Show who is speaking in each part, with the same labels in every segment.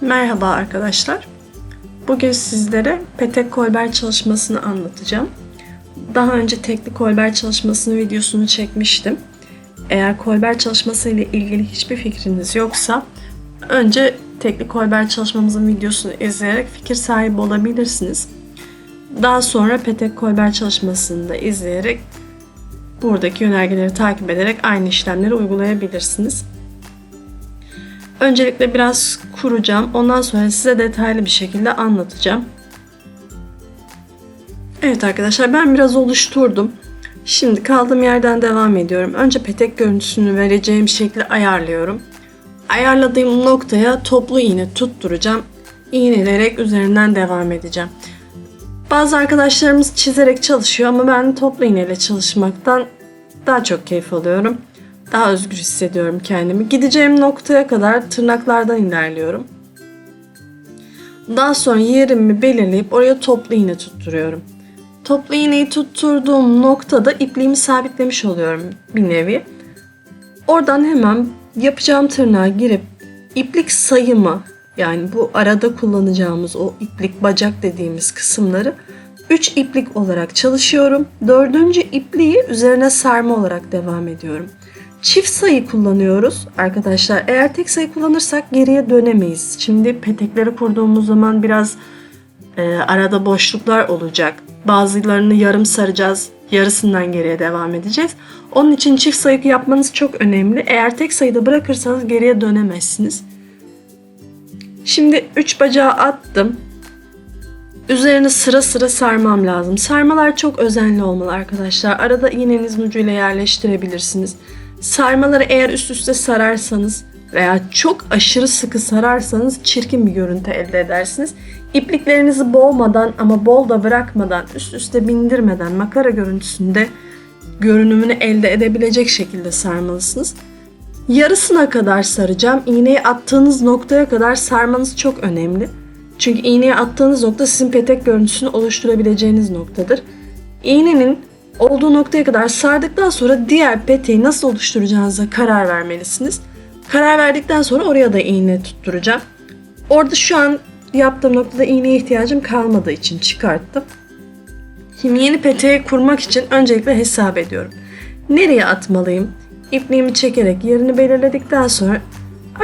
Speaker 1: Merhaba arkadaşlar. Bugün sizlere petek kolber çalışmasını anlatacağım. Daha önce tekli kolber çalışmasının videosunu çekmiştim. Eğer kolber çalışması ile ilgili hiçbir fikriniz yoksa önce tekli kolber çalışmamızın videosunu izleyerek fikir sahibi olabilirsiniz. Daha sonra petek kolber çalışmasını da izleyerek buradaki yönergeleri takip ederek aynı işlemleri uygulayabilirsiniz. Öncelikle biraz kuracağım. Ondan sonra size detaylı bir şekilde anlatacağım. Evet arkadaşlar ben biraz oluşturdum. Şimdi kaldığım yerden devam ediyorum. Önce petek görüntüsünü vereceğim şekli ayarlıyorum. Ayarladığım noktaya toplu iğne tutturacağım. İğnelerek üzerinden devam edeceğim. Bazı arkadaşlarımız çizerek çalışıyor ama ben toplu iğneyle çalışmaktan daha çok keyif alıyorum. Daha özgür hissediyorum kendimi. Gideceğim noktaya kadar tırnaklardan ilerliyorum. Daha sonra yerimi belirleyip oraya toplu iğne tutturuyorum. Toplu iğneyi tutturduğum noktada ipliğimi sabitlemiş oluyorum bir nevi. Oradan hemen yapacağım tırnağa girip iplik sayımı yani bu arada kullanacağımız o iplik bacak dediğimiz kısımları 3 iplik olarak çalışıyorum. Dördüncü ipliği üzerine sarma olarak devam ediyorum. Çift sayı kullanıyoruz arkadaşlar. Eğer tek sayı kullanırsak geriye dönemeyiz. Şimdi petekleri kurduğumuz zaman biraz e, arada boşluklar olacak. Bazılarını yarım saracağız. Yarısından geriye devam edeceğiz. Onun için çift sayı yapmanız çok önemli. Eğer tek sayıda bırakırsanız geriye dönemezsiniz. Şimdi 3 bacağı attım. Üzerine sıra sıra sarmam lazım. Sarmalar çok özenli olmalı arkadaşlar. Arada iğnenizin ucuyla yerleştirebilirsiniz. Sarmaları eğer üst üste sararsanız veya çok aşırı sıkı sararsanız çirkin bir görüntü elde edersiniz. İpliklerinizi boğmadan ama bol da bırakmadan, üst üste bindirmeden makara görüntüsünde görünümünü elde edebilecek şekilde sarmalısınız. Yarısına kadar saracağım. İğneyi attığınız noktaya kadar sarmanız çok önemli. Çünkü iğneyi attığınız nokta sizin petek görüntüsünü oluşturabileceğiniz noktadır. İğnenin olduğu noktaya kadar sardıktan sonra diğer peteği nasıl oluşturacağınıza karar vermelisiniz. Karar verdikten sonra oraya da iğne tutturacağım. Orada şu an yaptığım noktada iğneye ihtiyacım kalmadığı için çıkarttım. Şimdi yeni peteği kurmak için öncelikle hesap ediyorum. Nereye atmalıyım? İpliğimi çekerek yerini belirledikten sonra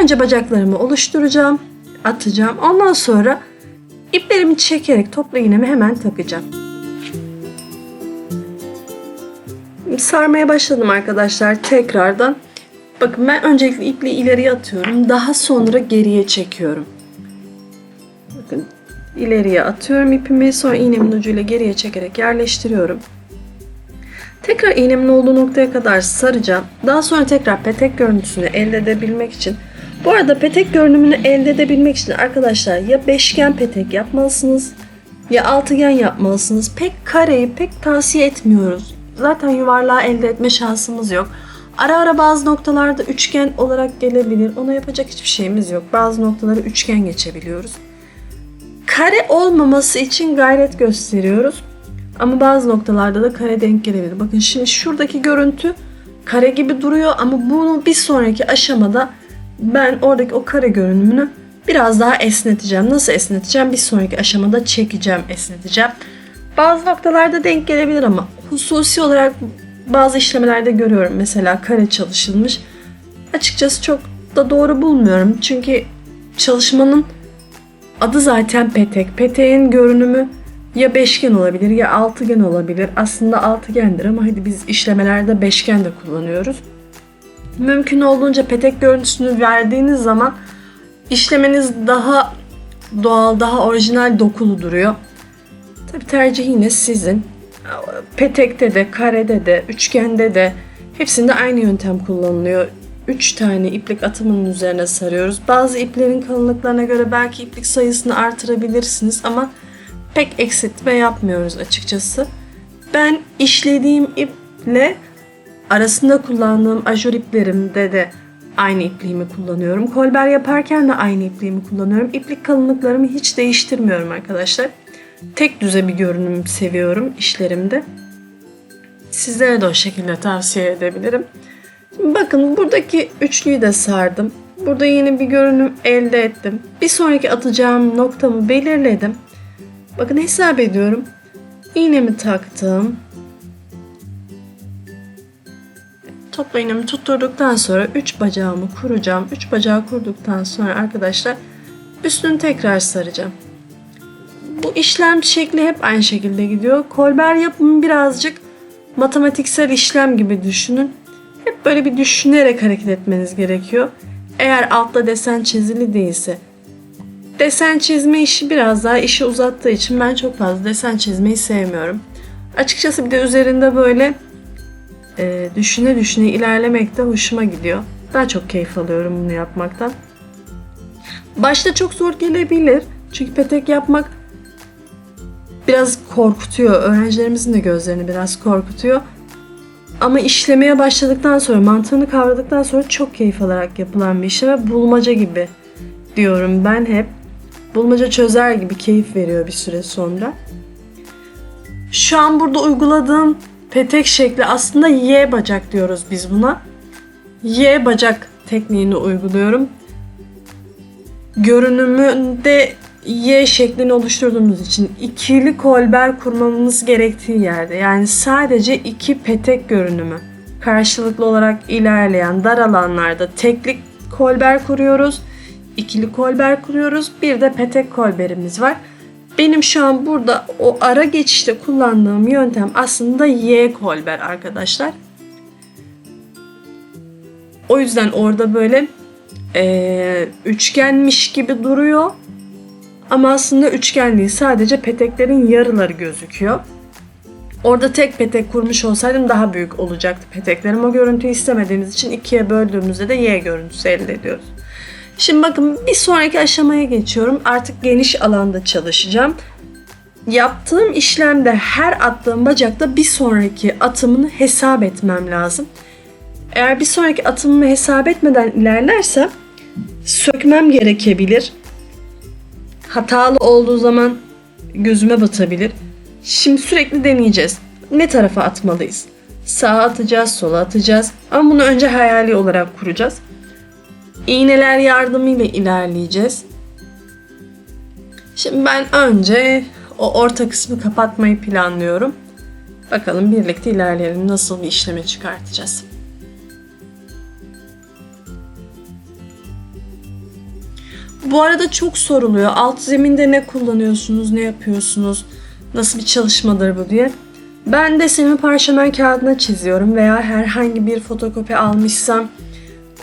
Speaker 1: önce bacaklarımı oluşturacağım, atacağım. Ondan sonra iplerimi çekerek toplu iğnemi hemen takacağım. Sarmaya başladım arkadaşlar tekrardan. Bakın ben öncelikle ipliği ileriye atıyorum. Daha sonra geriye çekiyorum. Bakın ileriye atıyorum ipimi. Sonra iğnemin ucuyla geriye çekerek yerleştiriyorum. Tekrar iğnemin olduğu noktaya kadar saracağım. Daha sonra tekrar petek görüntüsünü elde edebilmek için bu arada petek görünümünü elde edebilmek için arkadaşlar ya beşgen petek yapmalısınız ya altıgen yapmalısınız. Pek kareyi pek tavsiye etmiyoruz. Zaten yuvarlağı elde etme şansımız yok. Ara ara bazı noktalarda üçgen olarak gelebilir. Ona yapacak hiçbir şeyimiz yok. Bazı noktaları üçgen geçebiliyoruz. Kare olmaması için gayret gösteriyoruz. Ama bazı noktalarda da kare denk gelebilir. Bakın şimdi şuradaki görüntü kare gibi duruyor ama bunu bir sonraki aşamada ben oradaki o kare görünümünü biraz daha esneteceğim. Nasıl esneteceğim? Bir sonraki aşamada çekeceğim, esneteceğim. Bazı noktalarda denk gelebilir ama hususi olarak bazı işlemelerde görüyorum. Mesela kare çalışılmış. Açıkçası çok da doğru bulmuyorum. Çünkü çalışmanın adı zaten petek. Peteğin görünümü ya beşgen olabilir ya altıgen olabilir. Aslında altıgendir ama hadi biz işlemelerde beşgen de kullanıyoruz. Mümkün olduğunca petek görüntüsünü verdiğiniz zaman işlemeniz daha doğal, daha orijinal dokulu duruyor. Tabi tercih yine sizin. Petekte de, karede de, üçgende de hepsinde aynı yöntem kullanılıyor. 3 tane iplik atımının üzerine sarıyoruz. Bazı iplerin kalınlıklarına göre belki iplik sayısını artırabilirsiniz ama pek eksiltme yapmıyoruz açıkçası. Ben işlediğim iple arasında kullandığım ajur iplerimde de aynı ipliğimi kullanıyorum. Kolber yaparken de aynı ipliğimi kullanıyorum. İplik kalınlıklarımı hiç değiştirmiyorum arkadaşlar. Tek düze bir görünüm seviyorum işlerimde. Sizlere de o şekilde tavsiye edebilirim. Şimdi bakın buradaki üçlüyü de sardım. Burada yeni bir görünüm elde ettim. Bir sonraki atacağım noktamı belirledim. Bakın hesap ediyorum. İğnemi taktım. Topla iğnemi tutturduktan sonra 3 bacağımı kuracağım. 3 bacağı kurduktan sonra arkadaşlar üstünü tekrar saracağım. Bu işlem şekli hep aynı şekilde gidiyor. Kolber yapımı birazcık matematiksel işlem gibi düşünün. Hep böyle bir düşünerek hareket etmeniz gerekiyor. Eğer altta desen çizili değilse. Desen çizme işi biraz daha işi uzattığı için ben çok fazla desen çizmeyi sevmiyorum. Açıkçası bir de üzerinde böyle e, düşüne düşüne ilerlemek de hoşuma gidiyor. Daha çok keyif alıyorum bunu yapmaktan. Başta çok zor gelebilir. Çünkü petek yapmak biraz korkutuyor. Öğrencilerimizin de gözlerini biraz korkutuyor. Ama işlemeye başladıktan sonra, mantığını kavradıktan sonra çok keyif alarak yapılan bir işlem bulmaca gibi diyorum ben hep. Bulmaca çözer gibi keyif veriyor bir süre sonra. Şu an burada uyguladığım petek şekli aslında Y bacak diyoruz biz buna. Y bacak tekniğini uyguluyorum. Görünümünde Y şeklini oluşturduğumuz için ikili kolber kurmamız gerektiği yerde yani sadece iki petek görünümü karşılıklı olarak ilerleyen dar alanlarda teklik kolber kuruyoruz. ikili kolber kuruyoruz. Bir de petek kolberimiz var. Benim şu an burada o ara geçişte kullandığım yöntem aslında Y kolber arkadaşlar. O yüzden orada böyle eee, üçgenmiş gibi duruyor. Ama aslında üçgen değil. Sadece peteklerin yarıları gözüküyor. Orada tek petek kurmuş olsaydım daha büyük olacaktı peteklerim. O görüntüyü istemediğimiz için ikiye böldüğümüzde de Y görüntüsü elde ediyoruz. Şimdi bakın bir sonraki aşamaya geçiyorum. Artık geniş alanda çalışacağım. Yaptığım işlemde her attığım bacakta bir sonraki atımını hesap etmem lazım. Eğer bir sonraki atımımı hesap etmeden ilerlersem sökmem gerekebilir. Hatalı olduğu zaman gözüme batabilir. Şimdi sürekli deneyeceğiz. Ne tarafa atmalıyız? Sağa atacağız, sola atacağız. Ama bunu önce hayali olarak kuracağız. İğneler yardımıyla ilerleyeceğiz. Şimdi ben önce o orta kısmı kapatmayı planlıyorum. Bakalım birlikte ilerleyelim. Nasıl bir işleme çıkartacağız. Bu arada çok soruluyor. Alt zeminde ne kullanıyorsunuz, ne yapıyorsunuz, nasıl bir çalışmadır bu diye. Ben desenimi parşömen kağıdına çiziyorum veya herhangi bir fotokopi almışsam,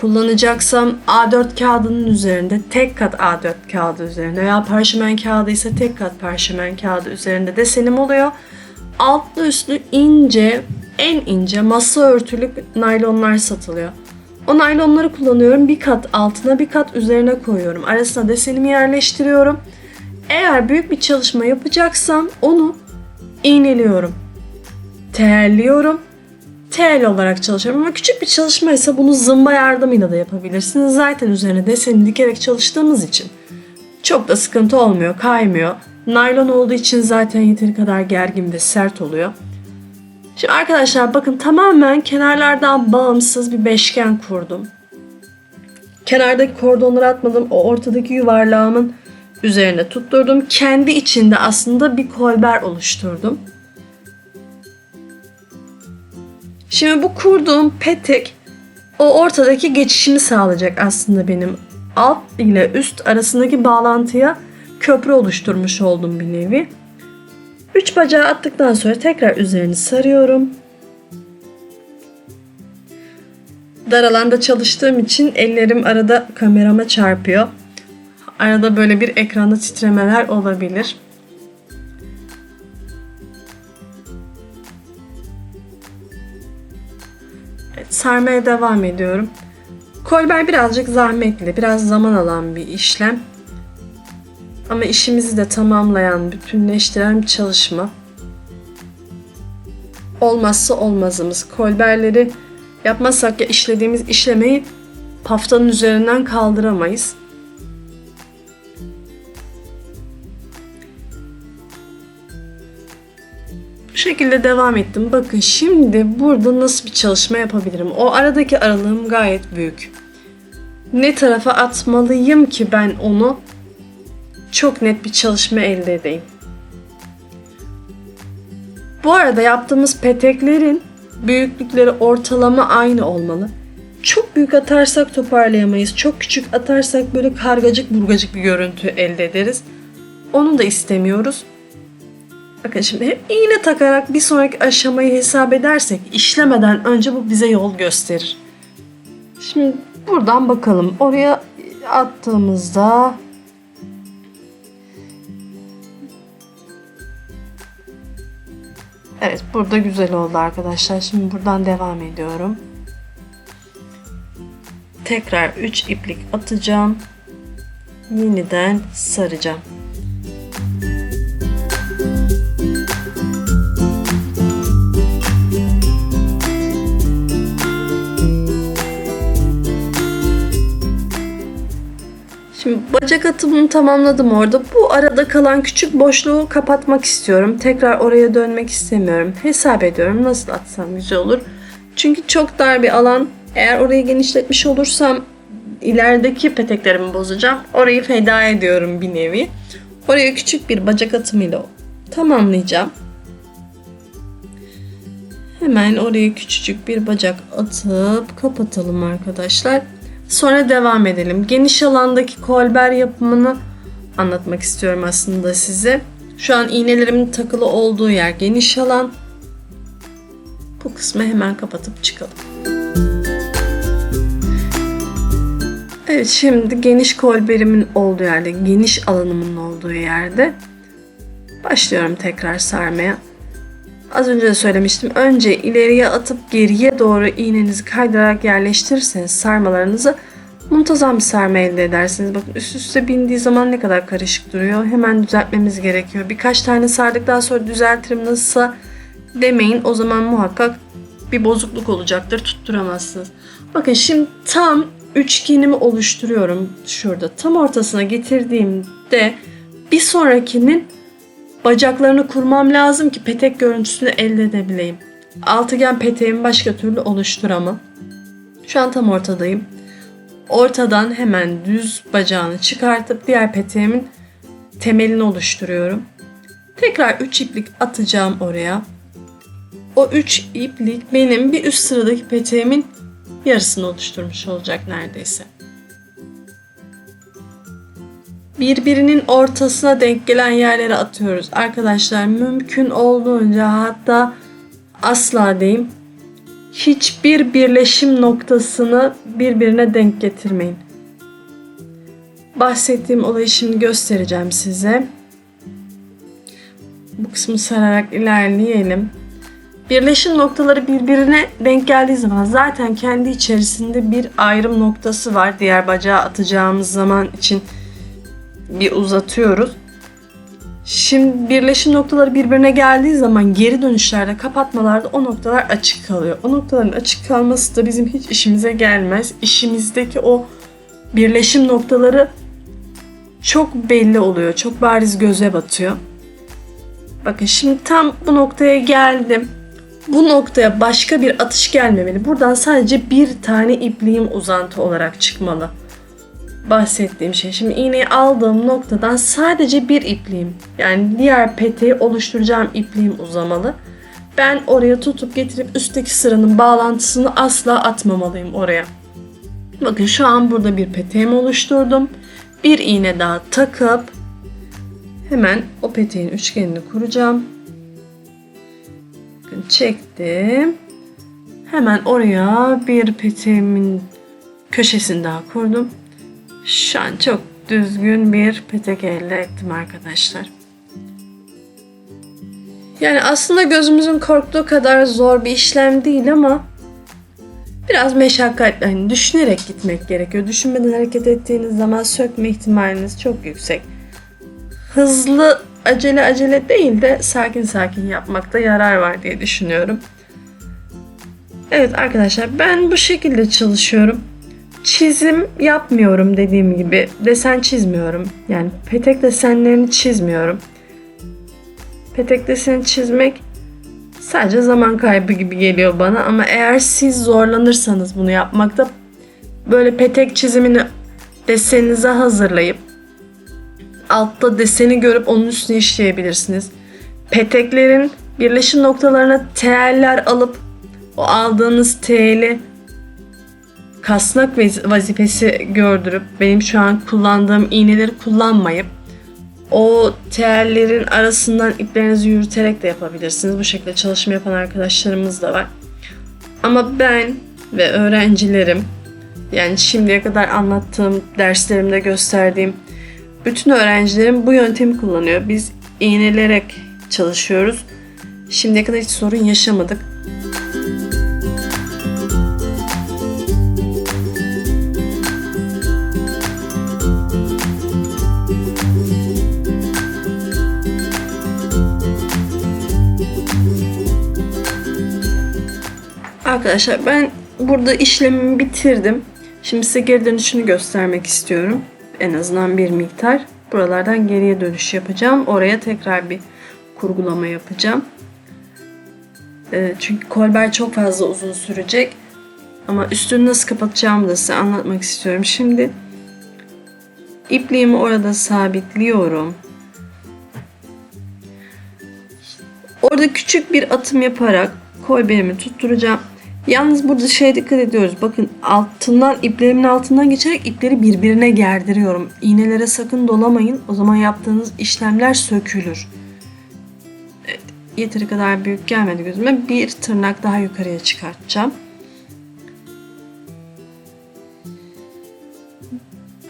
Speaker 1: kullanacaksam A4 kağıdının üzerinde, tek kat A4 kağıdı üzerinde veya parşömen kağıdı ise tek kat parşömen kağıdı üzerinde desenim oluyor. Altlı üstlü ince, en ince masa örtülük naylonlar satılıyor. O naylonları kullanıyorum. Bir kat altına bir kat üzerine koyuyorum. Arasına desenimi yerleştiriyorum. Eğer büyük bir çalışma yapacaksam onu iğneliyorum. Terliyorum. Tel olarak çalışıyorum ama küçük bir çalışma ise bunu zımba yardımıyla da yapabilirsiniz. Zaten üzerine deseni dikerek çalıştığımız için çok da sıkıntı olmuyor, kaymıyor. Naylon olduğu için zaten yeteri kadar gergin ve sert oluyor. Şimdi arkadaşlar bakın tamamen kenarlardan bağımsız bir beşgen kurdum. Kenardaki kordonları atmadım. O ortadaki yuvarlağımın üzerine tutturdum. Kendi içinde aslında bir kolber oluşturdum. Şimdi bu kurduğum petek o ortadaki geçişimi sağlayacak aslında benim alt ile üst arasındaki bağlantıya köprü oluşturmuş oldum bir nevi. Üç bacağı attıktan sonra tekrar üzerini sarıyorum. Dar alanda çalıştığım için ellerim arada kamerama çarpıyor. Arada böyle bir ekranda titremeler olabilir. Sarmaya devam ediyorum. Kolber birazcık zahmetli, biraz zaman alan bir işlem. Ama işimizi de tamamlayan, bütünleştiren bir çalışma. Olmazsa olmazımız. Kolberleri yapmazsak ya işlediğimiz işlemeyi paftanın üzerinden kaldıramayız. Bu şekilde devam ettim. Bakın şimdi burada nasıl bir çalışma yapabilirim? O aradaki aralığım gayet büyük. ne tarafa atmalıyım ki ben onu çok net bir çalışma elde edeyim. Bu arada yaptığımız peteklerin büyüklükleri ortalama aynı olmalı. Çok büyük atarsak toparlayamayız. Çok küçük atarsak böyle kargacık burgacık bir görüntü elde ederiz. Onu da istemiyoruz. Bakın şimdi hep iğne takarak bir sonraki aşamayı hesap edersek işlemeden önce bu bize yol gösterir. Şimdi buradan bakalım. Oraya attığımızda Evet burada güzel oldu arkadaşlar. Şimdi buradan devam ediyorum. Tekrar 3 iplik atacağım. Yeniden saracağım. Bacak atımını tamamladım orada. Bu arada kalan küçük boşluğu kapatmak istiyorum. Tekrar oraya dönmek istemiyorum. Hesap ediyorum nasıl atsam güzel olur. Çünkü çok dar bir alan. Eğer orayı genişletmiş olursam ilerideki peteklerimi bozacağım. Orayı feda ediyorum bir nevi. Oraya küçük bir bacak atımıyla tamamlayacağım. Hemen oraya küçücük bir bacak atıp kapatalım arkadaşlar. Sonra devam edelim. Geniş alandaki kolber yapımını anlatmak istiyorum aslında size. Şu an iğnelerimin takılı olduğu yer geniş alan. Bu kısmı hemen kapatıp çıkalım. Evet şimdi geniş kolberimin olduğu yerde, geniş alanımın olduğu yerde başlıyorum tekrar sarmaya. Az önce de söylemiştim. Önce ileriye atıp geriye doğru iğnenizi kaydırarak yerleştirirseniz sarmalarınızı muntazam bir sarma elde edersiniz. Bakın üst üste bindiği zaman ne kadar karışık duruyor. Hemen düzeltmemiz gerekiyor. Birkaç tane sardıktan sonra düzeltirim nasılsa demeyin. O zaman muhakkak bir bozukluk olacaktır. Tutturamazsınız. Bakın şimdi tam üçgenimi oluşturuyorum şurada. Tam ortasına getirdiğimde bir sonrakinin bacaklarını kurmam lazım ki petek görüntüsünü elde edebileyim. Altıgen peteğimi başka türlü oluşturamam. Şu an tam ortadayım. Ortadan hemen düz bacağını çıkartıp diğer peteğimin temelini oluşturuyorum. Tekrar 3 iplik atacağım oraya. O 3 iplik benim bir üst sıradaki peteğimin yarısını oluşturmuş olacak neredeyse. Birbirinin ortasına denk gelen yerlere atıyoruz. Arkadaşlar mümkün olduğunca hatta asla diyeyim hiçbir birleşim noktasını birbirine denk getirmeyin. Bahsettiğim olayı şimdi göstereceğim size. Bu kısmı sararak ilerleyelim. Birleşim noktaları birbirine denk geldiği zaman zaten kendi içerisinde bir ayrım noktası var. Diğer bacağı atacağımız zaman için bir uzatıyoruz. Şimdi birleşim noktaları birbirine geldiği zaman geri dönüşlerde, kapatmalarda o noktalar açık kalıyor. O noktaların açık kalması da bizim hiç işimize gelmez. İşimizdeki o birleşim noktaları çok belli oluyor. Çok bariz göze batıyor. Bakın şimdi tam bu noktaya geldim. Bu noktaya başka bir atış gelmemeli. Buradan sadece bir tane ipliğim uzantı olarak çıkmalı bahsettiğim şey. Şimdi iğneyi aldığım noktadan sadece bir ipliğim yani diğer peteği oluşturacağım ipliğim uzamalı. Ben oraya tutup getirip üstteki sıranın bağlantısını asla atmamalıyım oraya. Bakın şu an burada bir peteğimi oluşturdum. Bir iğne daha takıp hemen o peteğin üçgenini kuracağım. Bakın çektim. Hemen oraya bir peteğimin köşesini daha kurdum. Şu an çok düzgün bir petek elde ettim arkadaşlar. Yani aslında gözümüzün korktuğu kadar zor bir işlem değil ama biraz meşakkatli. Yani düşünerek gitmek gerekiyor. Düşünmeden hareket ettiğiniz zaman sökme ihtimaliniz çok yüksek. Hızlı acele acele değil de sakin sakin yapmakta yarar var diye düşünüyorum. Evet arkadaşlar ben bu şekilde çalışıyorum çizim yapmıyorum dediğim gibi. Desen çizmiyorum. Yani petek desenlerini çizmiyorum. Petek deseni çizmek sadece zaman kaybı gibi geliyor bana ama eğer siz zorlanırsanız bunu yapmakta böyle petek çizimini deseninize hazırlayıp altta deseni görüp onun üstüne işleyebilirsiniz. Peteklerin birleşim noktalarına teller alıp o aldığınız teli kasnak vaz- vazifesi gördürüp benim şu an kullandığım iğneleri kullanmayıp o tellerin arasından iplerinizi yürüterek de yapabilirsiniz. Bu şekilde çalışma yapan arkadaşlarımız da var. Ama ben ve öğrencilerim yani şimdiye kadar anlattığım, derslerimde gösterdiğim bütün öğrencilerim bu yöntemi kullanıyor. Biz iğnelerek çalışıyoruz. Şimdiye kadar hiç sorun yaşamadık. Arkadaşlar ben burada işlemimi bitirdim. Şimdi size geri dönüşünü göstermek istiyorum. En azından bir miktar. Buralardan geriye dönüş yapacağım. Oraya tekrar bir kurgulama yapacağım. Ee, çünkü kolber çok fazla uzun sürecek. Ama üstünü nasıl kapatacağımı da size anlatmak istiyorum. Şimdi ipliğimi orada sabitliyorum. Orada küçük bir atım yaparak kolberimi tutturacağım. Yalnız burada şeye dikkat ediyoruz. Bakın altından iplerimin altından geçerek ipleri birbirine gerdiriyorum. İğnelere sakın dolamayın. O zaman yaptığınız işlemler sökülür. Evet, yeteri kadar büyük gelmedi gözüme. Bir tırnak daha yukarıya çıkartacağım.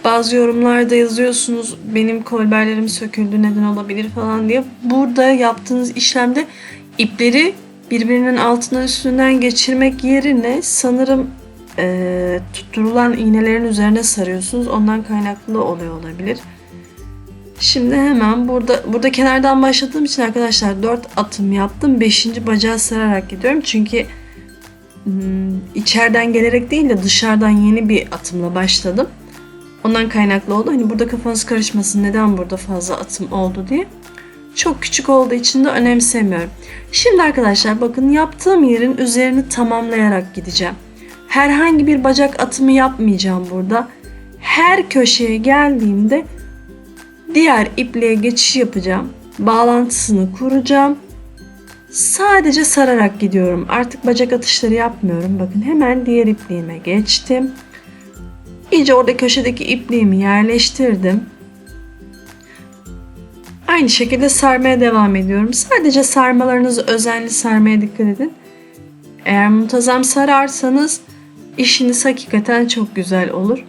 Speaker 1: Bazı yorumlarda yazıyorsunuz benim kolberlerim söküldü neden olabilir falan diye. Burada yaptığınız işlemde ipleri birbirinin altından üstünden geçirmek yerine sanırım eee, tutturulan iğnelerin üzerine sarıyorsunuz. Ondan kaynaklı oluyor olabilir. Şimdi hemen burada burada kenardan başladığım için arkadaşlar 4 atım yaptım. 5. bacağı sararak gidiyorum. Çünkü hmm, içeriden gelerek değil de dışarıdan yeni bir atımla başladım. Ondan kaynaklı oldu. Hani burada kafanız karışmasın neden burada fazla atım oldu diye. Çok küçük olduğu için de önemsemiyorum. Şimdi arkadaşlar bakın yaptığım yerin üzerini tamamlayarak gideceğim. Herhangi bir bacak atımı yapmayacağım burada. Her köşeye geldiğimde diğer ipliğe geçiş yapacağım. Bağlantısını kuracağım. Sadece sararak gidiyorum. Artık bacak atışları yapmıyorum. Bakın hemen diğer ipliğime geçtim. İyice orada köşedeki ipliğimi yerleştirdim. Aynı şekilde sarmaya devam ediyorum. Sadece sarmalarınızı özenli sarmaya dikkat edin. Eğer muntazam sararsanız işiniz hakikaten çok güzel olur.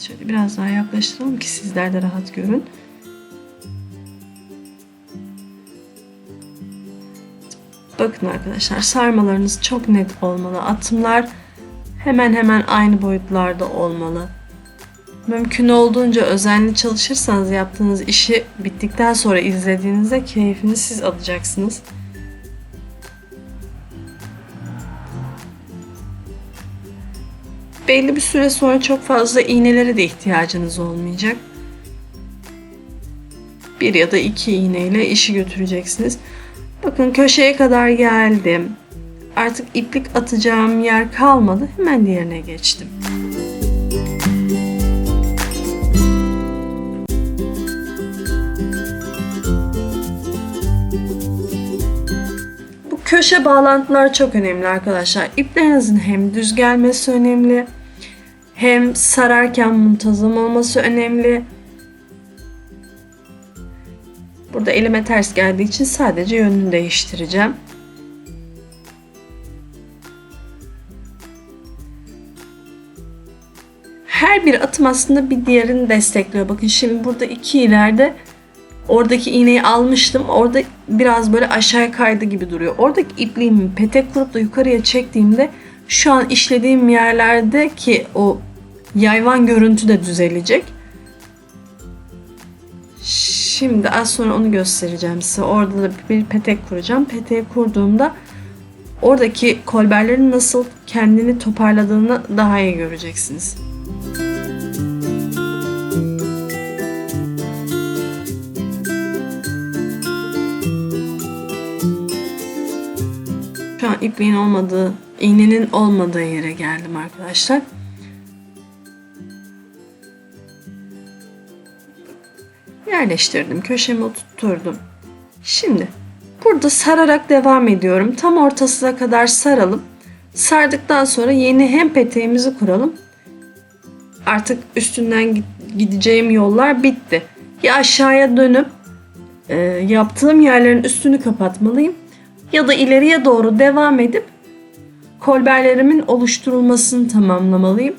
Speaker 1: Şöyle biraz daha yaklaştıralım ki sizler de rahat görün. Bakın arkadaşlar sarmalarınız çok net olmalı. Atımlar hemen hemen aynı boyutlarda olmalı. Mümkün olduğunca özenli çalışırsanız yaptığınız işi bittikten sonra izlediğinizde keyfini siz alacaksınız. Belli bir süre sonra çok fazla iğnelere de ihtiyacınız olmayacak. Bir ya da iki iğneyle işi götüreceksiniz. Bakın köşeye kadar geldim. Artık iplik atacağım yer kalmadı. Hemen diğerine geçtim. Köşe bağlantılar çok önemli arkadaşlar. İplerinizin hem düz gelmesi önemli, hem sararken muntazam olması önemli. Burada elime ters geldiği için sadece yönünü değiştireceğim. Her bir atım aslında bir diğerini destekliyor. Bakın şimdi burada iki ileride oradaki iğneyi almıştım. Orada biraz böyle aşağıya kaydı gibi duruyor. Oradaki ipliğimi petek kurup da yukarıya çektiğimde şu an işlediğim yerlerdeki o yayvan görüntü de düzelecek. Şimdi az sonra onu göstereceğim size. Orada da bir petek kuracağım. Peteği kurduğumda oradaki kolberlerin nasıl kendini toparladığını daha iyi göreceksiniz. İpliğin olmadığı iğnenin olmadığı yere geldim arkadaşlar. Yerleştirdim. Köşeme oturtturdum. Şimdi burada sararak devam ediyorum. Tam ortasına kadar saralım. Sardıktan sonra yeni hem peteğimizi kuralım. Artık üstünden gi- gideceğim yollar bitti. Ya aşağıya dönüp e, yaptığım yerlerin üstünü kapatmalıyım ya da ileriye doğru devam edip kolberlerimin oluşturulmasını tamamlamalıyım.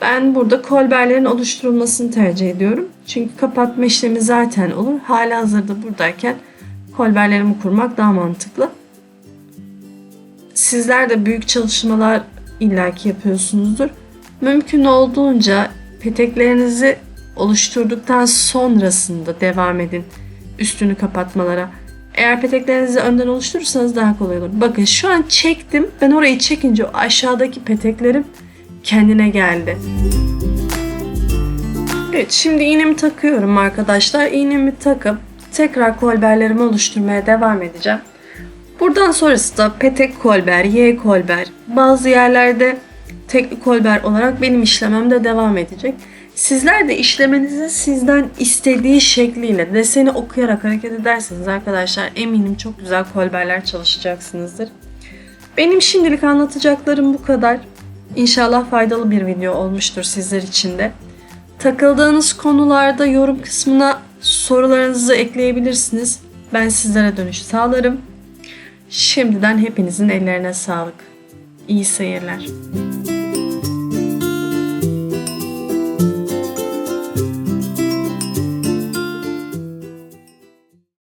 Speaker 1: Ben burada kolberlerin oluşturulmasını tercih ediyorum. Çünkü kapatma işlemi zaten olur. Hala hazırda buradayken kolberlerimi kurmak daha mantıklı. Sizler de büyük çalışmalar illaki yapıyorsunuzdur. Mümkün olduğunca peteklerinizi oluşturduktan sonrasında devam edin üstünü kapatmalara. Eğer peteklerinizi önden oluşturursanız daha kolay olur. Bakın şu an çektim. Ben orayı çekince aşağıdaki peteklerim kendine geldi. Evet şimdi iğnemi takıyorum arkadaşlar. İğnemi takıp tekrar kolberlerimi oluşturmaya devam edeceğim. Buradan sonrası da petek kolber, Y kolber, bazı yerlerde tekli kolber olarak benim işlemem de devam edecek. Sizler de işlemenizi sizden istediği şekliyle deseni okuyarak hareket ederseniz arkadaşlar eminim çok güzel kolberler çalışacaksınızdır. Benim şimdilik anlatacaklarım bu kadar. İnşallah faydalı bir video olmuştur sizler için de. Takıldığınız konularda yorum kısmına sorularınızı ekleyebilirsiniz. Ben sizlere dönüş sağlarım. Şimdiden hepinizin ellerine sağlık. İyi seyirler.